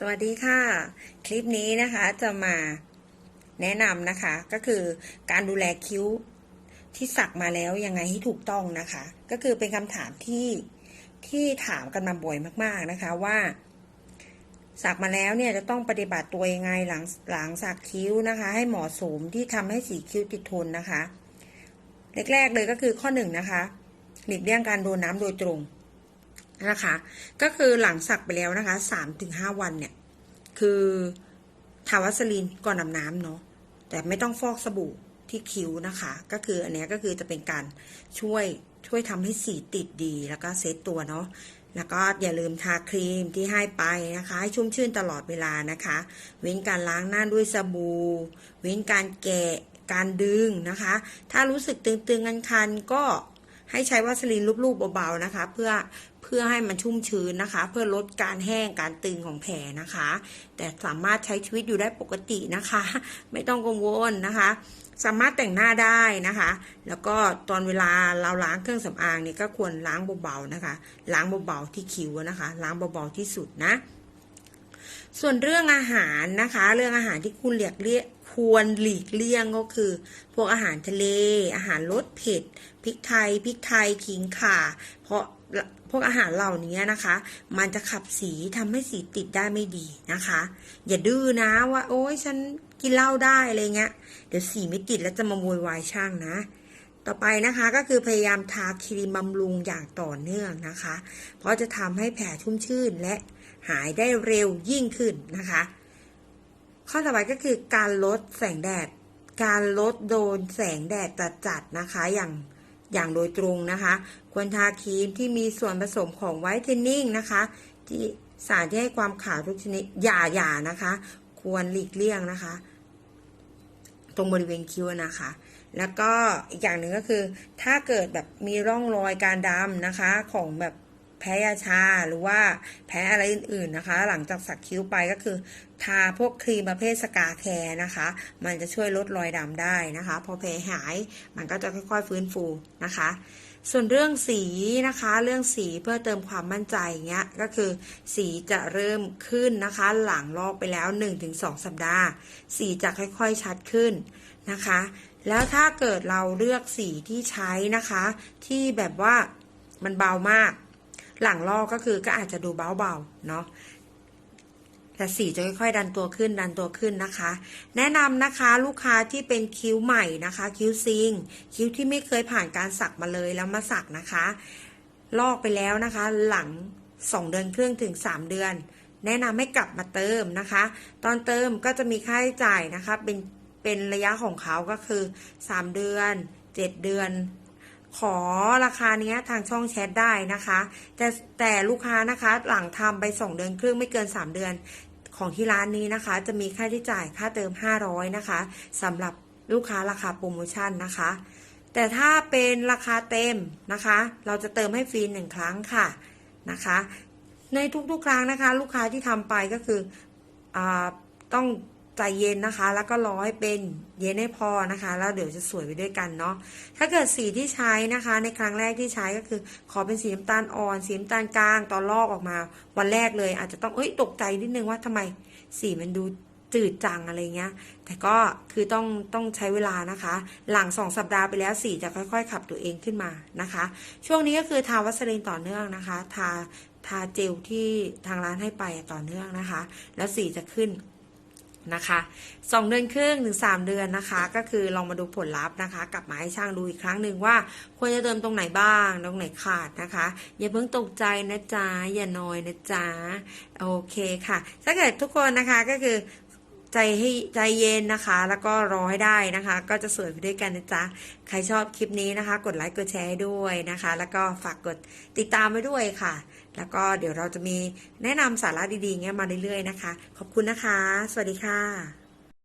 สวัสดีค่ะ คลิปนี้นะคะจะมาแนะนำนะคะ ก็คือการดูแลคิ้วที่สักมาแล้วยังไงให้ถูกต้องนะคะ ก็คือเป็นคำถามที่ที่ถามกันมาบ่อยมากๆนะคะว่า สักมาแล้วเนี่ยจะต้องปฏิบัติตัวยังไงหลังหลังสักคิ้วนะคะ ให้เหมาะสมที่ทำให้สีคิ้วติดทนนะคะแรกๆเลยก็คือข้อหนึ่งนะคะหลีกเลี่ยงการโดนน้ำโดยตรง นะคะ ก็คือหลังสักไปแล้วนะคะสามถึงห้าวันเนี่ย คือทาวัสลีนก่อนอาบน้ำเนาะแต่ไม่ต้องฟอกสบู่ที่คิ้วนะคะ ก็คืออันนี้ก็คือจะเป็นการช่วยช่วยทำให้สีติดดีแล้วก็เซตตัวเนาะแล้วก็อย่าลืมทาครีมที่ให้ไปนะคะให้ชุ่มชื่นตลอดเวลานะคะ เว้นการล้างหน้าด้วยสบู่เว้นการแกะการดึงนะคะ ถ้ารู้สึกตึงๆคันๆก็ ให้ใช้วัสลีนลูบๆเบาๆนะคะ เพื่อเพื่อให้มันชุ่มชื้นนะคะ เพื่อลดการแห้งการตึงของแผลนะคะ แต่สามารถใช้ชีวิตอยู่ได้ปกตินะคะ ไม่ต้องกังวลนะคะ สามารถแต่งหน้าได้นะคะ แล้วก็ตอนเวลาเราล้างเครื่องสำอางเนี่ยก็ควรล้างเบาๆนะคะ ล้างเบาๆที่คิ้วนะคะ ล้างเบาๆที่สุดนะส่วนเรื่องอาหารนะคะ เรื่องอาหารที่คุณเลียกเลี่ย ควรหลีกเลี่ยงก็คือ พวกอาหารทะเล อาหารรสเผ็ดพริกไทยพริกไทยขิงข่า เพราะพวกอาหารเหล่านี้นะคะ มันจะขับสีทำให้สีติดได้ไม่ดีนะคะ อย่าดื้อนะว่า โอ๊ยฉันกินเหล้าได้อะไรเงี้ย เดี๋ยวสีไม่ติดแล้วจะมาโวยวายช่างนะ ต่อไปนะคะก็คือพยายามทาครีมบำรุงอย่างต่อเนื่องนะคะ เพราะจะทำให้แผลชุ่มชื่นและหายได้เร็วยิ่งขึ้นนะคะ ข้อต่อไปก็คือการลดแสงแดด การลดโดนแสงแดดจัดๆนะคะอย่างอย่างโดยตรงนะคะ ควรทาครีมที่มีส่วนผสมของไวท์เทนนิ่งนะคะ ที่สารที่ให้ความขาวทุกชนิดอย่าอย่านะคะ ควรหลีกเลี่ยงนะคะ ตรงบริเวณคิ้วนะคะ แล้วก็อีกอย่างหนึ่งก็คือ ถ้าเกิดแบบมีร่องรอยการดำนะคะของแบบ พ้ยาชาหรือว่าแพ้อะไรอื่นๆนะคะ หลังจากสักคิ้วไปก็คือ ทาพวกครีมประเภทสกาแคร์นะคะ มันจะช่วยลดรอยดำได้นะคะ พอแผลหายมันก็จะค่อยๆฟื้นฟูนะคะส่วนเรื่องสีนะคะ เรื่องสีเพื่อเติมความมั่นใจเงี้ยก็คือ สีจะเริ่มขึ้นนะคะ หลังลอกไปแล้ว 1-2 สัปดาห์ สีจะค่อยๆชัดขึ้นนะคะ แล้วถ้าเกิดเราเลือกสีที่ใช้นะคะ ที่แบบว่ามันเบามาก หลังลอกก็คือก็อาจจะดูเบาๆเนาะแต่สีจะค่อยๆดันตัวขึ้นดันตัวขึ้นนะคะ แนะนำนะคะลูกค้าที่เป็นคิ้วใหม่นะคะ คิ้วซิง คิ้วที่ไม่เคยผ่านการสักมาเลยแล้วมาสักนะคะ ลอกไปแล้วนะคะ หลัง2เดือนครึ่งถึง3เดือน แนะนำให้กลับมาเติมนะคะ ตอนเติมก็จะมีค่าใช้จ่ายนะคะ เป็นเป็นระยะของเขาก็คือ 3 เดือน 7 เดือน ขอราคาเนี้ยทางช่องแชทได้นะคะ แต่แต่ลูกค้านะคะหลังทำไป 2 เดือนครึ่งไม่เกิน 3 เดือนของที่ร้านนี้นะคะ จะมีค่าใช้จ่ายค่าเติม 500 นะคะสำหรับลูกค้าราคาโปรโมชั่นนะคะ แต่ถ้าเป็นราคาเต็มนะคะ เราจะเติมให้ฟรีหนึ่งครั้งค่ะนะคะ ในทุกๆครั้งนะคะ ลูกค้าที่ทำไปก็คืออาต้อง ใจเย็นนะคะ แล้วก็รอให้เป็นเย็นให้พอนะคะ แล้วเดี๋ยวจะสวยไปด้วยกันเนาะถ้าเกิดสีที่ใช้นะคะ ในครั้งแรกที่ใช้ก็คือ ขอเป็นสีน้ำตาลอ่อนสีน้ำตาลกลางตอนลอกออกมา วันแรกเลย อาจจะต้องเอ้ยตกใจนิดนึงว่าทำไมสีมันดูจืดจังอะไรเงี้ย แต่ก็คือต้องต้องใช้เวลานะคะ หลังสองสัปดาห์ไปแล้วสีจะค่อยๆ ขับตัวเองขึ้นมานะคะ ช่วงนี้ก็คือทาวัสลินต่อเนื่องนะคะ ทาทาเจลที่ทางร้านให้ไปต่อเนื่องนะคะ แล้วสีจะขึ้น นะคะสองเดือนครึ่งถึงสามเดือนนะคะ ก็คือลองมาดูผลลัพธ์นะคะ กลับมาให้ช่างดูอีกครั้งหนึ่งว่า ควรจะเติมตรงไหนบ้าง ตรงไหนขาดนะคะ อย่าเพิ่งตกใจนะจ๊ะอย่านอยนะจ๊ะโอเคค่ะ ถ้าเกิดทุกคนนะคะก็คือ ใจให้ใจเย็นนะคะ แล้วก็รอให้ได้นะคะ ก็จะสวยไปด้วยกันนะจ๊ะ ใครชอบคลิปนี้นะคะ กดไลค์กดแชร์ด้วยนะคะ แล้วก็ฝากกดติดตามไว้ด้วยค่ะ แล้วก็เดี๋ยวเราจะมีแนะนำสาระดีๆเงี้ยมาเรื่อยๆนะคะ ขอบคุณนะคะ สวัสดีค่ะ